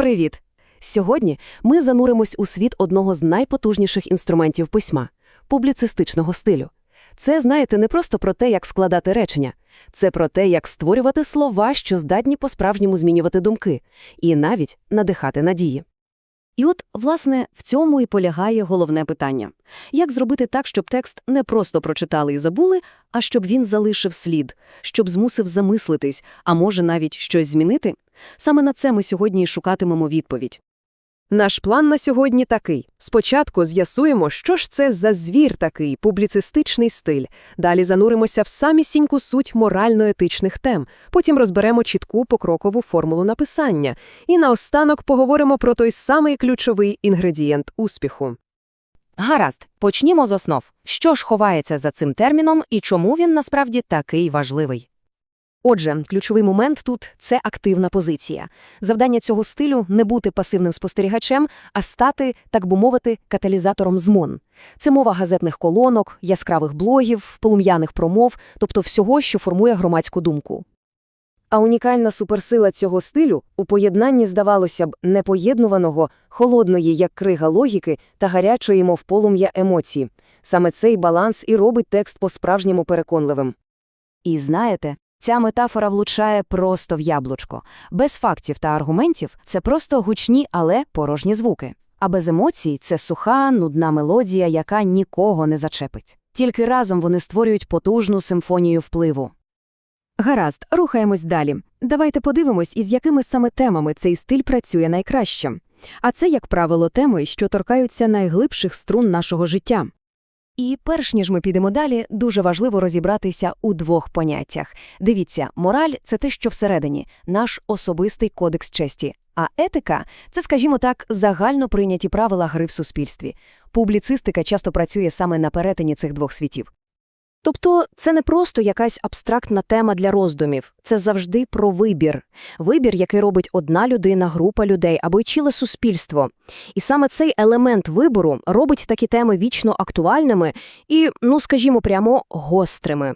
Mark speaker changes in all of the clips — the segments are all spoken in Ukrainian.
Speaker 1: Привіт! Сьогодні ми зануримось у світ одного з найпотужніших інструментів письма публіцистичного стилю. Це, знаєте, не просто про те, як складати речення, це про те, як створювати слова, що здатні по-справжньому змінювати думки, і навіть надихати надії.
Speaker 2: І от, власне, в цьому і полягає головне питання. Як зробити так, щоб текст не просто прочитали і забули, а щоб він залишив слід, щоб змусив замислитись, а може навіть щось змінити? Саме на це ми сьогодні і шукатимемо відповідь.
Speaker 1: Наш план на сьогодні такий. Спочатку з'ясуємо, що ж це за звір такий, публіцистичний стиль. Далі зануримося в самісіньку суть морально-етичних тем, потім розберемо чітку покрокову формулу написання. І наостанок поговоримо про той самий ключовий інгредієнт успіху.
Speaker 2: Гаразд, почнімо з основ. Що ж ховається за цим терміном і чому він насправді такий важливий? Отже, ключовий момент тут це активна позиція. Завдання цього стилю не бути пасивним спостерігачем, а стати, так би мовити, каталізатором змон. Це мова газетних колонок, яскравих блогів, полум'яних промов, тобто всього, що формує громадську думку. А унікальна суперсила цього стилю у поєднанні, здавалося б, непоєднуваного, холодної, як крига логіки, та гарячої, мов полум'я емоції. Саме цей баланс і робить текст по-справжньому переконливим. І знаєте, ця метафора влучає просто в яблучко. Без фактів та аргументів це просто гучні, але порожні звуки. А без емоцій це суха, нудна мелодія, яка нікого не зачепить. Тільки разом вони створюють потужну симфонію впливу.
Speaker 1: Гаразд, рухаємось далі. Давайте подивимось, із якими саме темами цей стиль працює найкраще. А це, як правило, теми, що торкаються найглибших струн нашого життя.
Speaker 2: І перш ніж ми підемо далі, дуже важливо розібратися у двох поняттях. Дивіться, мораль це те, що всередині, наш особистий кодекс честі. А етика це, скажімо так, загально прийняті правила гри в суспільстві. Публіцистика часто працює саме на перетині цих двох світів. Тобто це не просто якась абстрактна тема для роздумів, це завжди про вибір. Вибір, який робить одна людина, група людей або й ціле суспільство. І саме цей елемент вибору робить такі теми вічно актуальними і, ну скажімо прямо, гострими.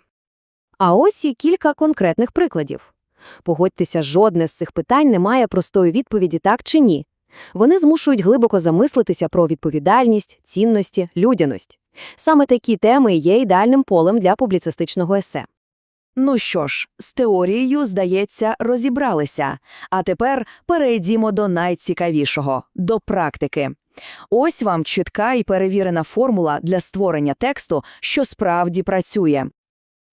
Speaker 2: А ось і кілька конкретних прикладів. Погодьтеся, жодне з цих питань не має простої відповіді так чи ні. Вони змушують глибоко замислитися про відповідальність, цінності, людяність. Саме такі теми є ідеальним полем для публіцистичного есе.
Speaker 3: Ну що ж, з теорією, здається, розібралися. А тепер перейдімо до найцікавішого до практики. Ось вам чітка і перевірена формула для створення тексту, що справді працює.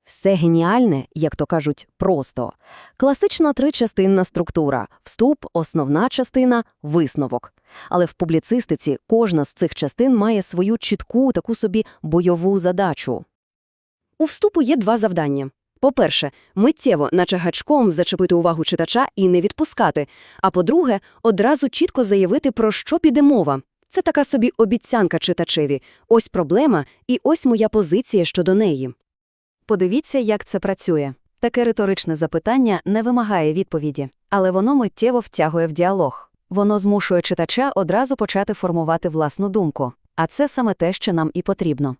Speaker 2: Все геніальне, як то кажуть, просто. Класична тричастинна структура – вступ, основна частина, висновок. Але в публіцистиці кожна з цих частин має свою чітку таку собі бойову задачу. У вступу є два завдання. По-перше, миттєво, наче гачком, зачепити увагу читача і не відпускати. А по-друге, одразу чітко заявити, про що піде мова. Це така собі обіцянка читачеві. Ось проблема і ось моя позиція щодо неї. Подивіться, як це працює. Таке риторичне запитання не вимагає відповіді, але воно миттєво втягує в діалог. Воно змушує читача одразу почати формувати власну думку. А це саме те, що нам і потрібно.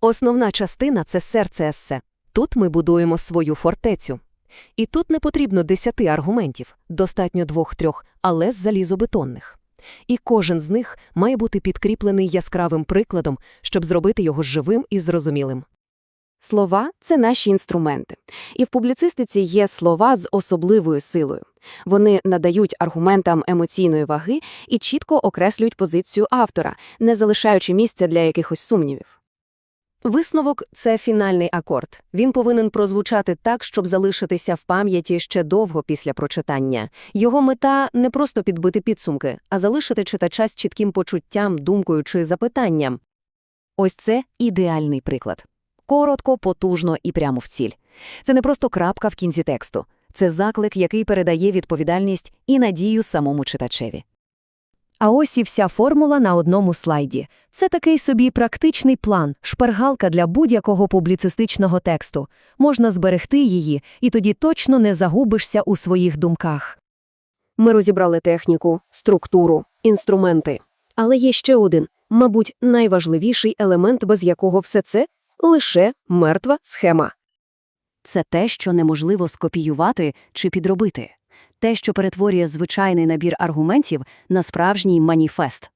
Speaker 2: Основна частина це серце есе. Тут ми будуємо свою фортецю. І тут не потрібно десяти аргументів, достатньо двох-трьох, але з залізобетонних. І кожен з них має бути підкріплений яскравим прикладом, щоб зробити його живим і зрозумілим. Слова це наші інструменти. І в публіцистиці є слова з особливою силою. Вони надають аргументам емоційної ваги і чітко окреслюють позицію автора, не залишаючи місця для якихось сумнівів. Висновок це фінальний акорд. Він повинен прозвучати так, щоб залишитися в пам'яті ще довго після прочитання. Його мета не просто підбити підсумки, а залишити читача з чітким почуттям, думкою чи запитанням. Ось це ідеальний приклад. Коротко, потужно і прямо в ціль. Це не просто крапка в кінці тексту. Це заклик, який передає відповідальність і надію самому читачеві. А ось і вся формула на одному слайді. Це такий собі практичний план, шпаргалка для будь-якого публіцистичного тексту. Можна зберегти її, і тоді точно не загубишся у своїх думках. Ми розібрали техніку, структуру, інструменти. Але є ще один, мабуть, найважливіший елемент, без якого все це лише мертва схема. Це те, що неможливо скопіювати чи підробити. те, що перетворює звичайний набір аргументів на справжній маніфест.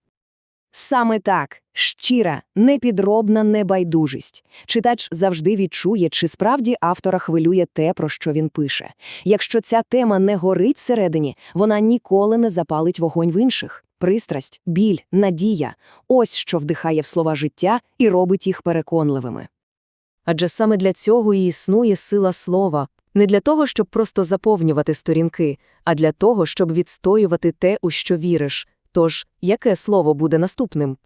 Speaker 1: Саме так, щира, непідробна небайдужість. Читач завжди відчує, чи справді автора хвилює те, про що він пише. Якщо ця тема не горить всередині, вона ніколи не запалить вогонь в інших. Пристрасть, біль, надія – ось що вдихає в слова життя і робить їх переконливими. Адже саме для цього і існує сила слова. Не для того, щоб просто заповнювати сторінки, а для того, щоб відстоювати те, у що віриш. Тож, яке слово буде наступним?